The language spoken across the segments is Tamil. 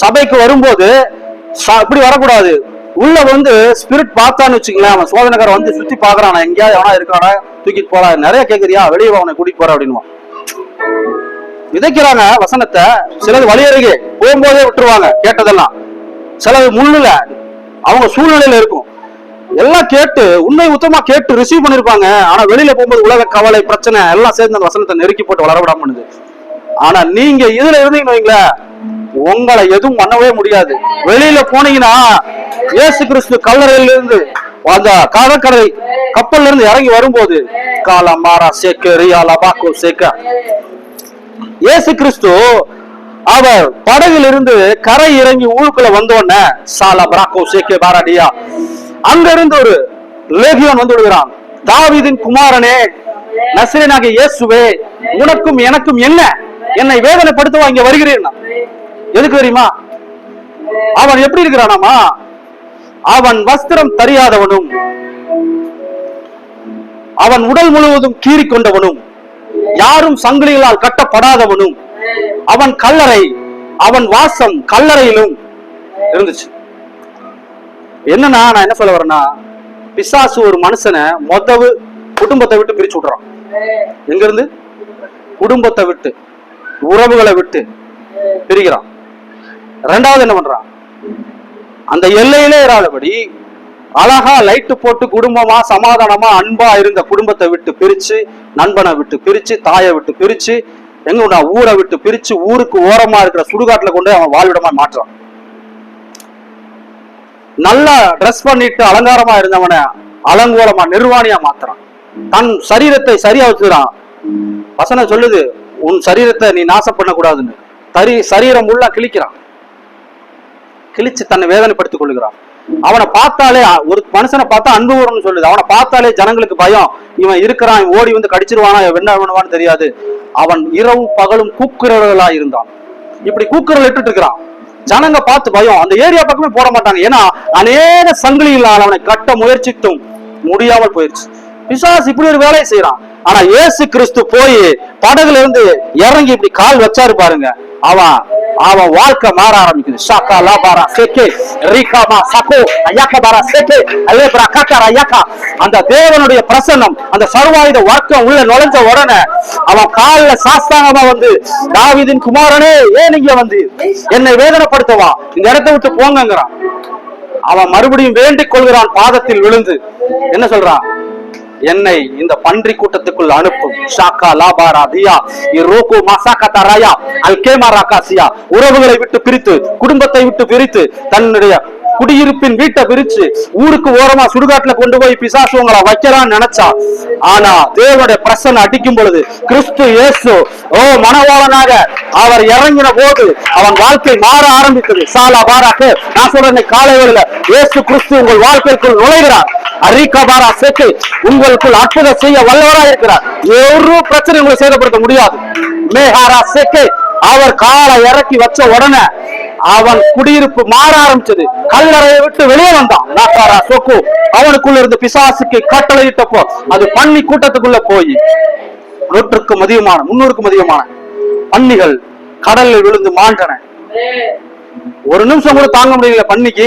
சபைக்கு வரும்போது இப்படி வரக்கூடாது. உள்ள வந்து ஸ்பிரிட் பார்த்தான்னு வச்சுக்கங்களேன். அவன் சோதனைக்கார வந்து சுத்தி பாக்குறான் எங்கேயாவது எவனா இருக்கானா தூக்கிட்டு போறா நிறைய கேக்குறியா? வெளியே அவனை கூட்டிட்டு போற அப்படின்னுவான். விதைக்கிறாங்க வசனத்தை. சிலது வழியருகே போகும்போதே விட்டுருவாங்க கேட்டதெல்லாம். சிலது முள்ளுல. அவங்க சூழ்நிலையில இருக்கும். எல்லாம் கேட்டு உண்மை உத்தமா கேட்டு ரிசீவ் பண்ணிருப்பாங்க. ஆனா வெளியில போகும்போது உலக கவலை பிரச்சனை எல்லாம் சேர்ந்து அந்த வசனத்தை நெருக்கி போட்டு வளர விடாம பண்ணுது. ஆனா நீங்க இதுல இருந்தீங்கன்னு வைங்களேன். உங்களை எதுவும் பண்ணவே முடியாது. வெளியில போனீங்கன்னா இயேசு கிறிஸ்து கல்லறையில இருந்து அந்த கடற்கரை கப்பல்ல இருந்து இறங்கி வரும்போது காலா மாரா சேக்க ரியா சேக்க. இயேசு கிறிஸ்து அவர் படகுல இருந்து கரை இறங்கி ஊருக்குள்ள வந்தோடனே சாலா பிராக்கோ சேக்கே பாராடியா. அங்க இருந்து ஒரு லேகியோன் வந்து விடுகிறான். தாவிதின் குமாரனே நசிரனாக இயேசுவே உனக்கும் எனக்கும் என்ன? என்னை வேதனைப்படுத்தவா இங்க வருகிறேன் எதுக்கு தெரியுமா? அவன் எப்படி இருக்கிறானாமா? அவன் வஸ்திரம் தரியாதவனும் அவன் உடல் முழுவதும் கீறி கொண்டவனும் யாரும் சங்கிலிகளால் கட்டப்படாதவனும் அவன் கல்லறை அவன் வாசம் கல்லறையிலும் இருந்துச்சு. என்னன்னா நான் என்ன சொல்ல வரேன்னா பிசாசு ஒரு மனுஷனை மொதவு குடும்பத்தை விட்டு பிரிச்சு விடுறான் எங்க இருந்து குடும்பத்தை விட்டு உறவுகளை விட்டு பிரிக்கிறான். ரெண்டாவது என்ன பண்றான்? அந்த எல்லையிலே இராதபடி அழகா லைட்டு போட்டு குடும்பமா சமாதானமா அன்பா இருந்த குடும்பத்தை விட்டு பிரிச்சு நண்பனை விட்டு பிரிச்சு தாயை விட்டு பிரிச்சு எங்க ஊரை விட்டு பிரிச்சு ஊருக்கு ஓரமா இருக்கிற சுடுகாட்டுல கொண்டு அவன் வாழ்விடமா மாற்றுறான். நல்லா ட்ரெஸ் பண்ணிட்டு அலங்காரமா இருந்தவனை அலங்கோலமா நிர்வாணியா மாத்துறான். தன் சரீரத்தை சரியா வச்சுக்கிறான் வசனம் சொல்லுது உன் சரீரத்தை நீ நாசம் பண்ணக்கூடாதுன்னு. சரி சரீரம் உள்ள கிழிக்கிறான். கிழிச்சு தன்னை வேதனைப்படுத்திக் கொள்கிறான் அவனை பார்த்தாலே ஒரு மனுஷனை பார்த்தா அன்பு வரும்னு சொல்லுது. அவனை பார்த்தாலே ஜனங்களுக்கு பயம். இவன் இருக்கிறான் இவன் ஓடி வந்து கடிச்சிருவானா என்ன பண்ணுவான்னு தெரியாது. அவன் இரவும் பகலும் கூக்குரலா இருந்தான். இப்படி கூக்குரல் இட்டுட்டு இருக்கிறான். ஜனங்க பார்த்து பயம். அந்த ஏரியா பக்கமே போட மாட்டாங்க. ஏன்னா அநேக சங்கிலிகளால் அவனை கட்ட முயற்சித்தும் முடியாமல் போயிருச்சு. பிசாசு இப்படி ஒரு வேலையை செய்யறான் ஆனா இயேசு கிறிஸ்து போய் படகுல இருந்து இறங்கி இப்படி கால் வச்சாரு பாருங்க. அவன் அவன் வாழ்க்கை மாற ஆரம்பிக்குது ஷாக்கா லாபாரா சேக்கே ரீகாமா சகோ ஐயாக்கா பாரா சேக்கே அலேப்ரா காக்காரா ஐயாக்கா அந்த தேவனுடைய பிரசன்னம் அந்த சர்வாயுத வர்க்கம் உள்ள நுழைஞ்ச உடனே அவன் கால்ல சாஸ்தாங்கமா வந்து தாவிதின் குமாரனே ஏன் இங்க வந்து? என்னை வேதனைப்படுத்தவா? இந்த இடத்தை விட்டு போங்கிறான் அவன் மறுபடியும் வேண்டிக் கொள்கிறான் பாதத்தில் விழுந்து. என்ன சொல்றான்? என்னை இந்த பன்றி கூட்டத்துக்குள் அனுப்பும். ஷாக்கா லாபாரா தியா இரோகு மசாக்கா தராயா அல்கேமா ராகாசியா உறவுகளை விட்டு பிரித்து குடும்பத்தை விட்டு பிரித்து தன்னுடைய குடியிருப்பின் வீட்டை பிரிச்சு ஊருக்கு ஓரமா சுடுகாட்டுல கொண்டு போய் பிசாசு உங்களை வைக்கிறான்னு நினைச்சா ஆனா தேவனுடைய பிரசன்ன அடிக்கும் பொழுது கிறிஸ்து இயேசு ஓ மனவாளனாக அவர் இறங்கின போது அவன் வாழ்க்கை மாற ஆரம்பித்தது. சாலா பாராக்கு நான் சொல்றேன் இன்னைக்கு காலை இயேசு கிறிஸ்து உங்கள் வாழ்க்கைக்குள் நுழைகிறார். அரிகபாரா சேர்த்து உங்களுக்குள் அற்புதம் செய்ய வல்லவராக இருக்கிறார். ஒரு பிரச்சனை உங்களை சேதப்படுத்த முடியாது. மேஹாரா சேர்க்கை அவர் காலை இறக்கி வச்ச உடனே அவன் குடியிருப்பு மாற ஆரம்பிச்சது. கல்லறையை விட்டு வெளியே வந்தான். நாட்டாரா சோக்கு. அவனுக்குள்ள இருந்த பிசாசுக்கு கட்டளையிட்டப்போ அது பன்னி கூட்டத்துக்குள்ள போய் நூற்றுக்கும் அதிகமான முன்னூறுக்கும் அதிகமான பன்னிகள் கடலில் விழுந்து மாண்டன. ஒரு நிமிஷம் கூட தாங்க முடியல பன்னிக்கு.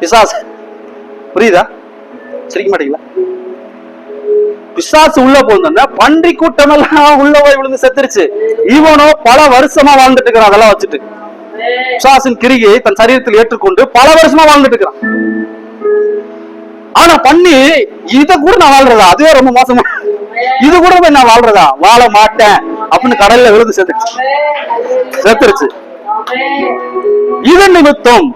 பிசாசு. புரியுதா? சிரிக்க மாட்டீங்களா? பிசாசு உள்ள போந்தோன்னா பன்றி கூட்டம் எல்லாம் உள்ள போய் விழுந்து செத்துருச்சு. இவனோ பல வருஷமா வாழ்ந்துட்டு இருக்கிறான் அதெல்லாம் வச்சுட்டு. பிசாசின் கிரியை தன் சரீரத்தில் ஏற்றுக்கொண்டு பல வருஷமா வாழ்ந்துட்டு இருக்கிறான். ஆனா பண்ணி இத கூட நான் வாழ்றதா? அதுவே ரொம்ப மோசமா. இது கூட போய் நான் வாழ்றதா? வாழ மாட்டேன் அப்படின்னு கடல்ல விழுந்து செத்துருச்சு. செத்துருச்சு. இதன் நிமித்தம்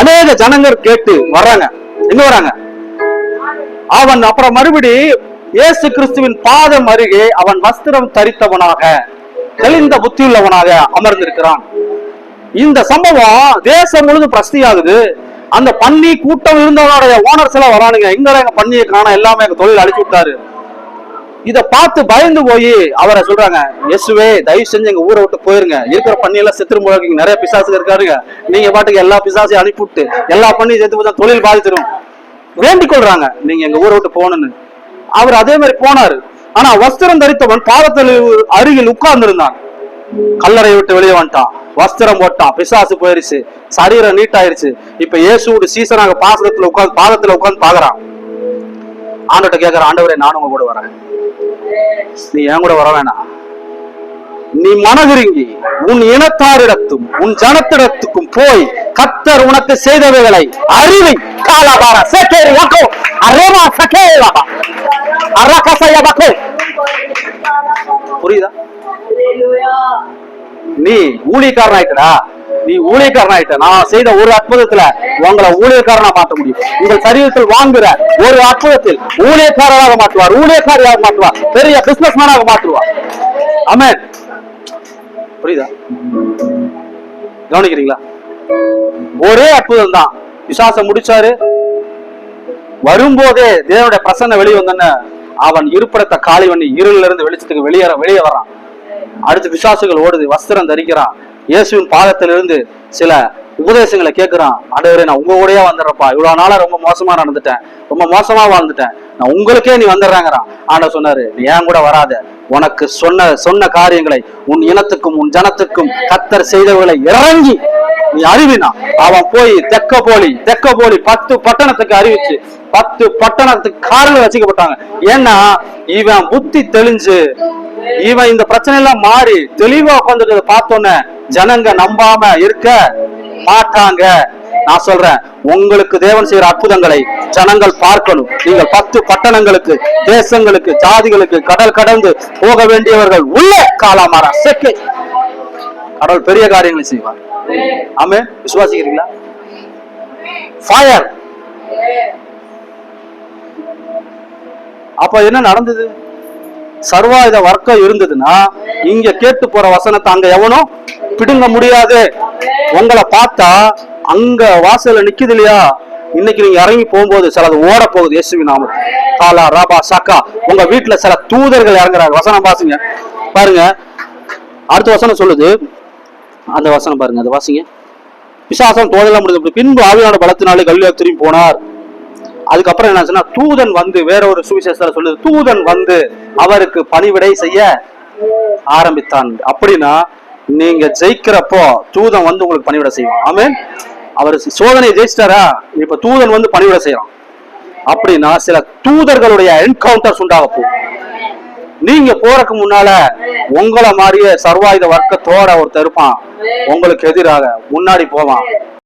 அநேக ஜனங்கர் கேட்டு வர்றாங்க. எங்க வராங்க அவன் அப்புறம் மறுபடி இயேசு கிறிஸ்துவின் பாதம் அருகே அவன் வஸ்திரம் தரித்தவனாக தெளிந்த புத்தியுள்ளவனாக அமர்ந்திருக்கிறான். இந்த சம்பவம் தேசம் முழுதும் பிரஸ்தியாகுது. அந்த பன்னி கூட்டம் இருந்தவனுடைய ஓனர்ஸ் எல்லாம் வரானுங்க எங்க எங்க பன்னியை காண எல்லாமே எங்க தொழில் அழிச்சு விட்டாரு. இதை பார்த்து பயந்து போய் அவரை சொல்றாங்க இயேசுவே தயவு செஞ்சு எங்க ஊரை விட்டு போயிருங்க. இருக்கிற பண்ணி எல்லாம் செத்துரு முழக்கிங்க நிறைய பிசாசுங்க இருக்காருங்க. நீங்க பாட்டுக்கு எல்லா பிசாசையும் அனுப்பிவிட்டு எல்லா பண்ணி சேர்த்து பார்த்தா தொழில் பாதிச்சிடும் வேண்டிக் கொள்றாங்க. நீங்க எங்க ஊரை விட்டு போகணும்னு. அவர் அதே மாதிரி போனாரு. ஆனா வஸ்திரம் தரித்தவன் பாதத்தில் அருகில் உட்கார்ந்து இருந்தான் கல்லறை விட்டு வெளியே வந்துட்டான். வஸ்திரம் போட்டான் பிசாசு போயிருச்சு சரீரம் நீட்டாயிருச்சு. இப்ப இயேசுவோட சீசனாக பாசத்துல உட்கார்ந்து பாதத்துல உட்கார்ந்து பாக்குறான் ஆண்டவர்கிட்ட கேக்குறான் ஆண்டவரே நானும் உங்க கூட வரேன். நீ என் கூட வர வேணாம். நீ மனதிருங்கி உன் இனத்தாரிடத்தும் உன் ஜனத்திடத்துக்கும் போய் கத்தர் உனக்கு செய்தவைகளை அறிவை காலபார சேக்கேரி வாக்கோ அரேமா சகேலாபா அரகசய வாக்கோ. புரியுதா? நீ ஊழியக்காரன் ஆயிட்டடா நீ ஊழியக்காரன் ஆயிட்ட நான் செய்த ஒரு அற்புதத்துல உங்களை ஊழியக்காரனா மாற்ற முடியும். உங்கள் சரீரத்தில் வாங்குற ஒரு அற்புதத்தில் ஊழியக்காரராக மாற்றுவார். ஊழியக்காரியாக மாற்றுவார். பெரிய பிசினஸ் மேனாக மாற்றுவார். ஆமென் புரியுதா? கவனிக்கிறீங்களா? ஒரே அற்புதம் தான் விசாசம் முடிச்சாரு. வரும்போதே தேவனுடைய பிரசன்ன வெளியே வந்தன அவன் இருப்பிடத்தை காலி பண்ணி இருளிலிருந்து இருந்து வெளிச்சத்துக்கு வெளியேற வெளியே வரான் அடுத்து விசுவாசிகள் ஓடுது வஸ்திரம் தரிக்கிறான். இயேசுவின் பாதத்திலிருந்து சில உபதேசங்களை கேட்கிறான். ஆண்டவரே நான் உங்க கூடயே வந்துடுறப்பா இவ்வளவு நாளா ரொம்ப மோசமா நடந்துட்டேன். ரொம்ப மோசமா வாழ்ந்துட்டேன். நான் உங்களுக்கே நீ வந்துடுறாங்கிறான். ஆண்டவர் சொன்னாரு நீ ஏன் கூட வராத? உனக்கு சொன்ன சொன்ன காரியங்களை உன் இனத்துக்கும் உன் ஜனத்துக்கும் கத்தர் செய்தவர்களை இறங்கி நீ அறிவினா. அவன் போய் தெக்க போலி தெக்க போலி பத்து பட்டணத்துக்கு அறிவிச்சு பத்து பட்டணத்துக்கு காரணம் வச்சுக்கப்பட்டாங்க. ஏன்னா இவன் புத்தி தெளிஞ்சு இவன் இந்த பிரச்சனை எல்லாம் மாறி தெளிவா உட்காந்துட்டு பார்த்தோன்னே ஜனங்க நம்பாம இருக்க மாட்டாங்க. நான் சொல்றேன் உங்களுக்கு தேவன் செய்யற அற்புதங்களை ஜனங்கள் பார்க்கணும். நீங்கள் பத்து பட்டணங்களுக்கு தேசங்களுக்கு ஜாதிகளுக்கு கடல் கடந்து போக வேண்டியவர்கள் உள்ள காலாமாரா செக்கை. கடவுள் பெரிய காரியங்களை செய்வார். ஆமே விசுவாசிக்கிறீங்களா? ஃபயர் அப்ப என்ன நடந்தது? சர்வாயுத வர்க்கம் இருந்ததுன்னா இங்க கேட்டு போற வசனத்தை அங்க எவனும் பிடுங்க முடியாது. உங்களை பார்த்தா அங்க வாசல்ல நிக்குது இல்லையா? இன்னைக்கு நீங்க இறங்கி போகும்போது சில அது ஓட போகுது இயேசுவி நாம காலா ராபா சக்கா. உங்க வீட்டுல சில தூதர்கள் இறங்குறாங்க. வசனம் பாசுங்க பாருங்க. அடுத்த வசனம் சொல்லுது. அந்த வசனம் பாருங்க. அந்த வாசிங்க. விசாசம் தோதலாம் முடிஞ்சது பின்பு ஆவியான பலத்தினாலே கல்வியாக திரும்பி போனார். அதுக்கப்புறம் என்ன தூதன் வந்து வேற ஒரு சுவிசேஷத்துல சொல்லுது தூதன் வந்து அவருக்கு பணிவிடை செய்ய ஆரம்பித்தான். அப்படின்னா நீங்க ஜெயிக்கிறப்போ தூதன் வந்து உங்களுக்கு பணிவிட செய்யும் ஆமே அவர் சோதனை ஜெயிச்சிட்டாரா? இப்ப தூதன் வந்து பணிவிட செய்யறான். அப்படின்னா சில தூதர்களுடைய என்கவுண்டர்ஸ் உண்டாக போகும். நீங்க போறதுக்கு முன்னால உங்களை மாதிரியே சர்வாயுத வர்க்கத்தோட ஒருத்தர் இருப்பான். உங்களுக்கு எதிராக முன்னாடி போவான்.